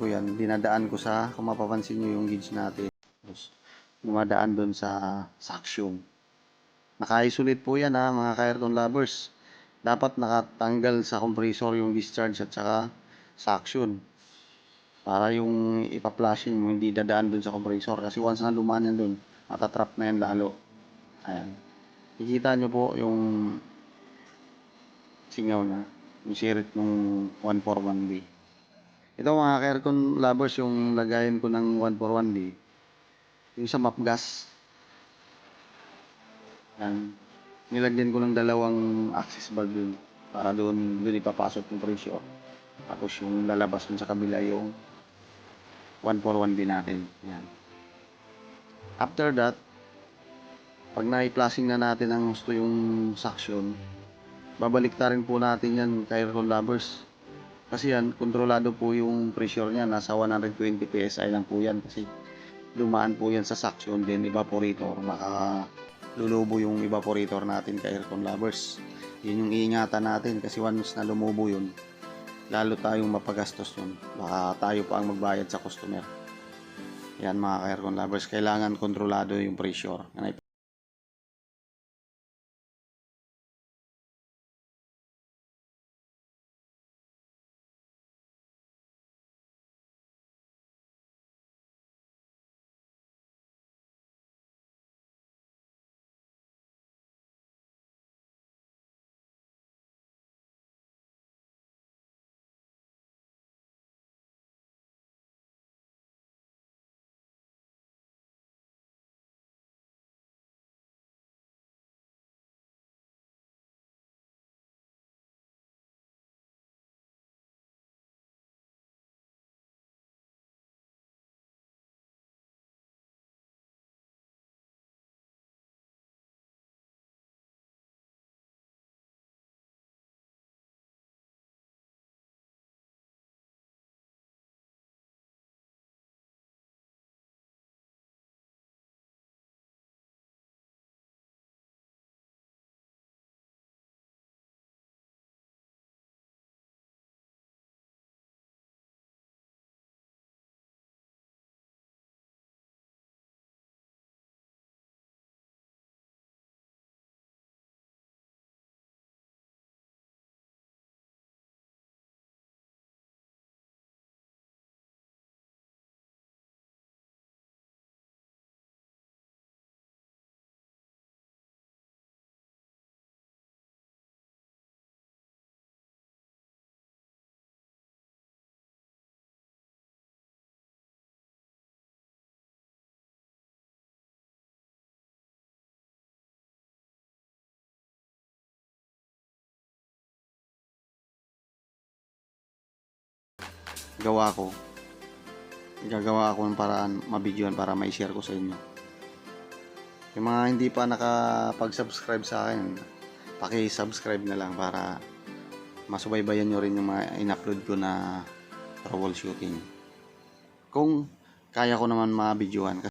ko yan, dinadaan ko sa, kung mapapansin nyo yung gauge natin, tapos dumadaan doon sa suction. Naka-isolate po yan ha, mga ka-aircon lovers. Dapat nakatanggal sa compressor yung discharge at saka suction. Para yung ipa-flushing mo, hindi dadaan doon sa compressor. Kasi once na lumaan yan doon, matatrap na yan lalo. Ayan. Kikita nyo po yung singaw na, yung sirit ng 141B. Ito mga ka-aircon lovers, yung lagayan ko ng 141B. Yung sa map gas. Yan. Nilagyan ko ng dalawang access valve dun. Para doon, doon ipapasok yung pressure. Tapos yung lalabas dun sa kabila yung 141B natin. Yan. After that, pag na-flushing na natin ang gusto yung suction, babalik ta rin po natin yan kay aircon lovers. Kasi yan, kontrolado po yung pressure niya. Nasa 120 PSI lang po yan. Kasi dumaan po yan sa suction, then evaporator. Baka lulubo yung evaporator natin kay aircon lovers. Yun yung iingatan natin kasi once na lumubo yun, lalo tayong mapagastos yun. Baka tayo pa ang magbayad sa customer. Yan mga ka-aircon lovers, kailangan kontrolado yung pressure. Gawa ko. Gagawa ako ng paraan, mabidyoan para ma-share ko sa inyo. Yung mga hindi pa nakapag-subscribe sa akin, paki-subscribe na lang para masubaybayan nyo rin yung mga in-upload ko na troubleshooting. Kung kaya ko naman mabidyoan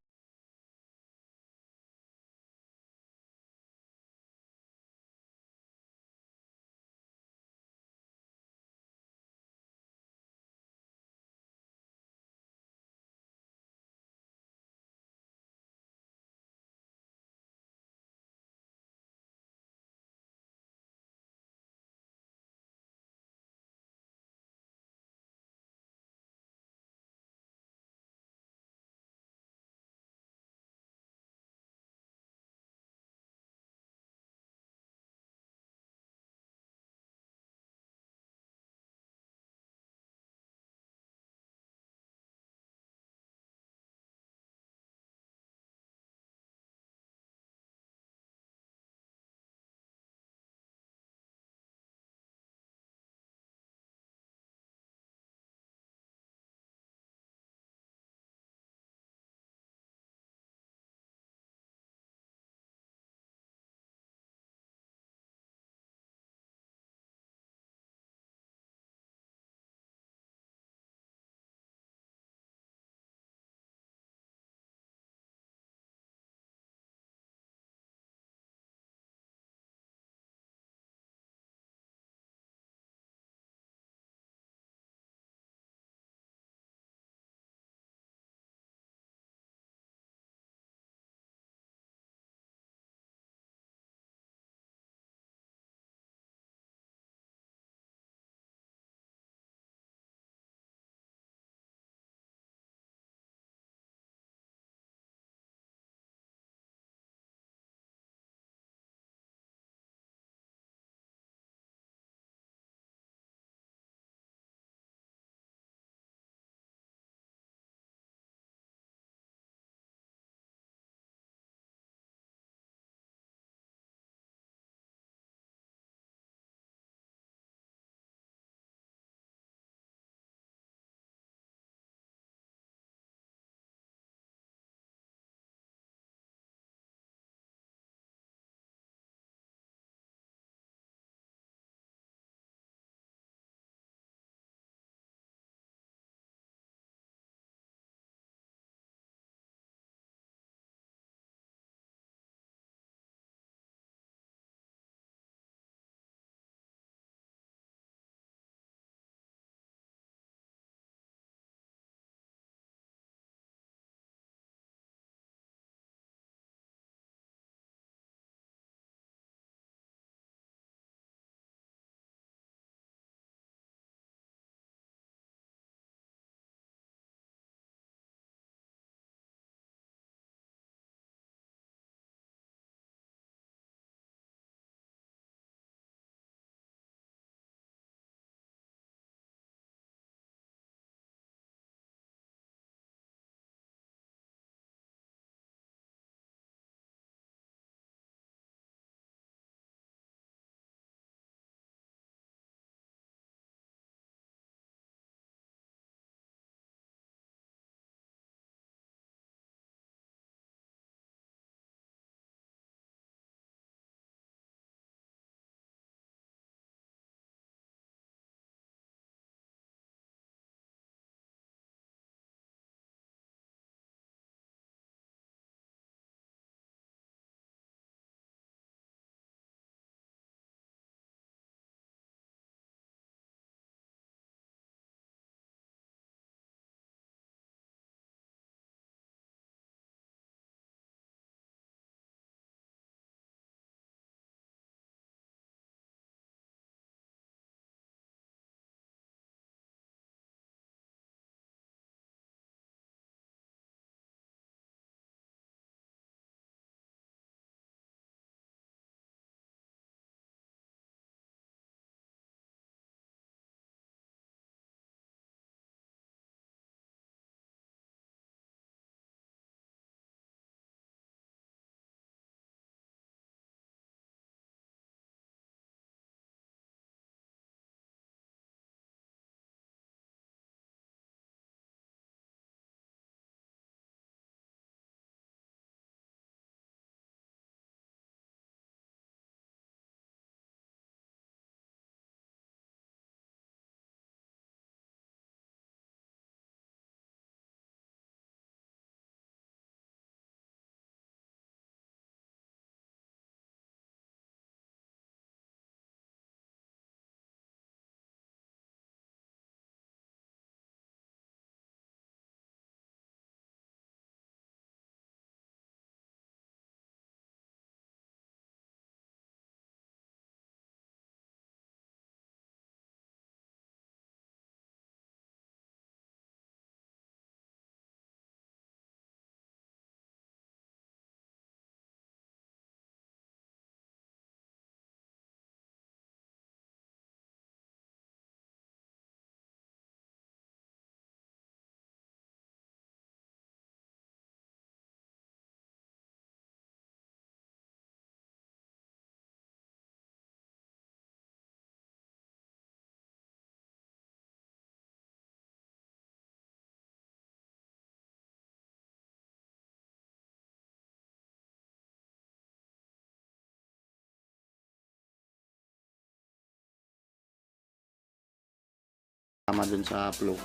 tama dun sa flow.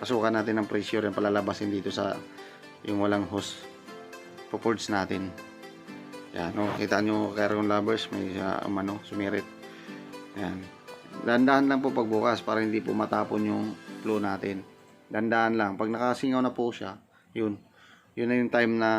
Pasukan natin ng pressure yung palalabasin dito sa yung walang hose. Puports natin. Yan, no, kita nyo Caron lovers, may uh, umano, sumirit. Yan. Dandahan lang po pagbukas para hindi po matapon yung flow natin. Dandahan lang. Pag nakasingaw na po siya, yun. Yun na yung time na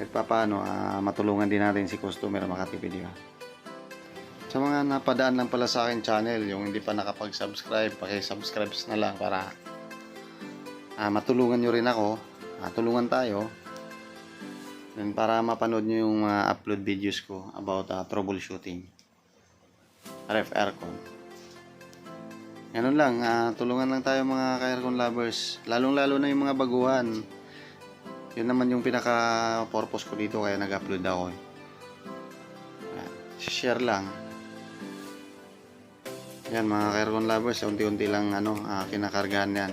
At paano, ah, matulungan din natin si customer makatipid yun. Sa mga napadaan lang pala sa akin channel, yung hindi pa nakapag-subscribe, paki-subscribe na lang para ah, matulungan nyo rin ako, ah, tulungan tayo. And para mapanood nyo yung mga upload videos ko about ah, troubleshooting. RF aircon. Ganun lang, ah, tulungan lang tayo mga ka-aircon lovers. Lalong-lalo na yung mga baguhan. Yun naman yung pinaka-purpose ko dito kaya nag-upload ako. Eh. Share lang. Yan mga Kaircon lovers, unti-unti lang ano, ah, kinakargahan yan.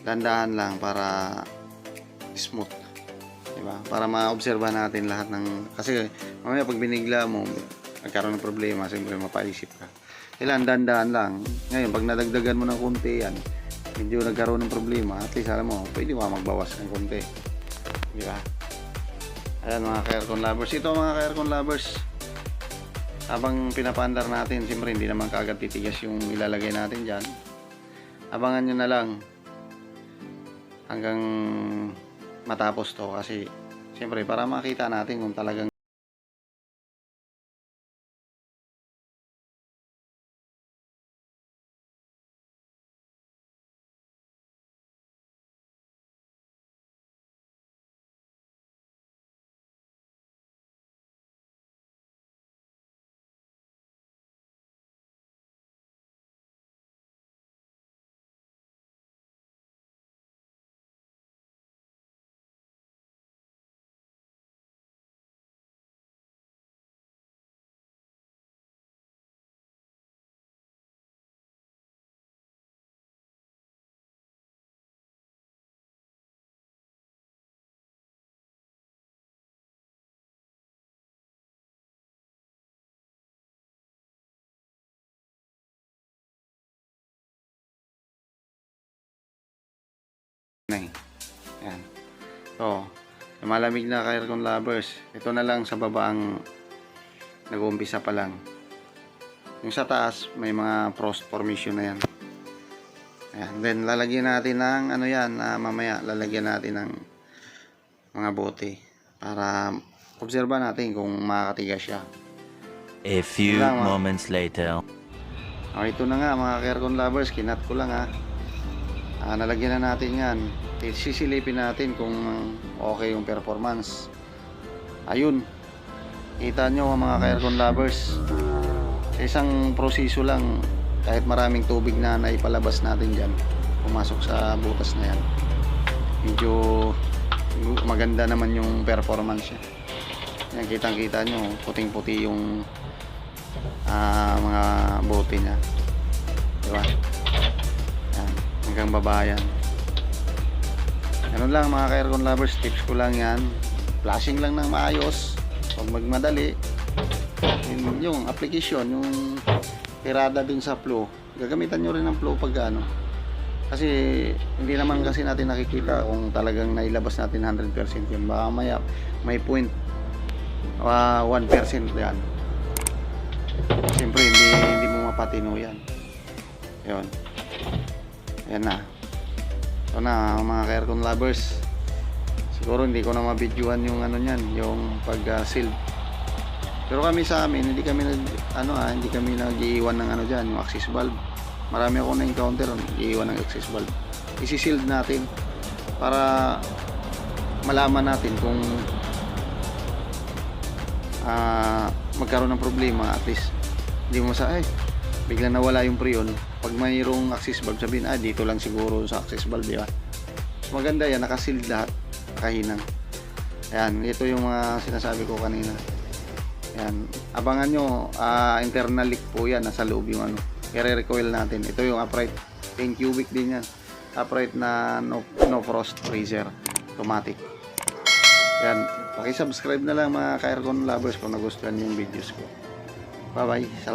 Dandahan lang para smooth. Diba? Para maobserba natin lahat ng... Kasi mamaya pag binigla mo, nagkaroon ng problema, siyempre mapaisip ka. Kailangan dandahan lang. Ngayon, pag nadagdagan mo ng konti yan, medyo nagkaroon ng problema, at least alam mo, pwede mo magbawas ng konti. Di ba? Ayan mga ka-aircon lovers. Ito mga ka-aircon lovers. Habang pinapandar natin, siyempre hindi naman kaagad titigas yung ilalagay natin dyan. Abangan nyo na lang hanggang matapos to kasi siyempre para makita natin kung talagang na eh. Yan. So, malamig na ka aircon lovers, ito na lang sa baba ang nag-uumpisa pa lang. Yung sa taas, may mga frost formation na yan. Ayan. Then, lalagyan natin ng, ano yan, na mamaya, lalagyan natin ng mga bote para obserba natin kung makakatigas siya. A few Salamat. moments later. Oh, ito na nga mga Kercon lovers, kinat ko lang ha. Ah, nalagyan na natin yan. Sisilipin natin kung okay yung performance. Ayun, Kita nyo mga ka-aircon lovers. Sa isang proseso lang, kahit maraming tubig na naipalabas natin dyan, pumasok sa butas na yan. Medyo maganda naman yung performance niya. Yan, kitang-kita nyo, puting-puti yung ah, mga bote niya. Diba? Hanggang baba yan. Ganun lang mga ka-aircon lovers, tips ko lang yan. Flashing lang ng maayos. Pag magmadali, yun, yung application, yung tirada dun sa flow, gagamitan nyo rin ng flow pag ano. Kasi hindi naman kasi natin nakikita kung talagang nailabas natin 100% yun. Baka maya may point ah, 1% yan. Siyempre hindi, hindi mo mapatino yan. Yun. Yan na. Ito na mga ka-aircon lovers. Siguro hindi ko na mabidyoan yung ano niyan, yung pag-seal. Pero kami sa amin, hindi kami nag ano ah, hindi kami nag-iiwan ng ano diyan, yung access valve. Marami ako na-encounter, nag-iiwan ng access valve. Isi-sealed natin para malaman natin kung ah magkaroon ng problema at least hindi mo sa ay biglang nawala yung preon. Pag mayroong access valve sabihin ah dito lang siguro sa access valve di maganda yan nakasealed lahat nakahinang. Yan ito yung mga sinasabi ko kanina. Yan abangan nyo ah, internal leak po yan nasa loob yung ano i-recoil natin. Ito yung upright 10 cubic din yan. Upright na no, no frost freezer automatic. Yan paki-subscribe na lang mga ka-aircon lovers kung nagustuhan yung videos ko. Bye bye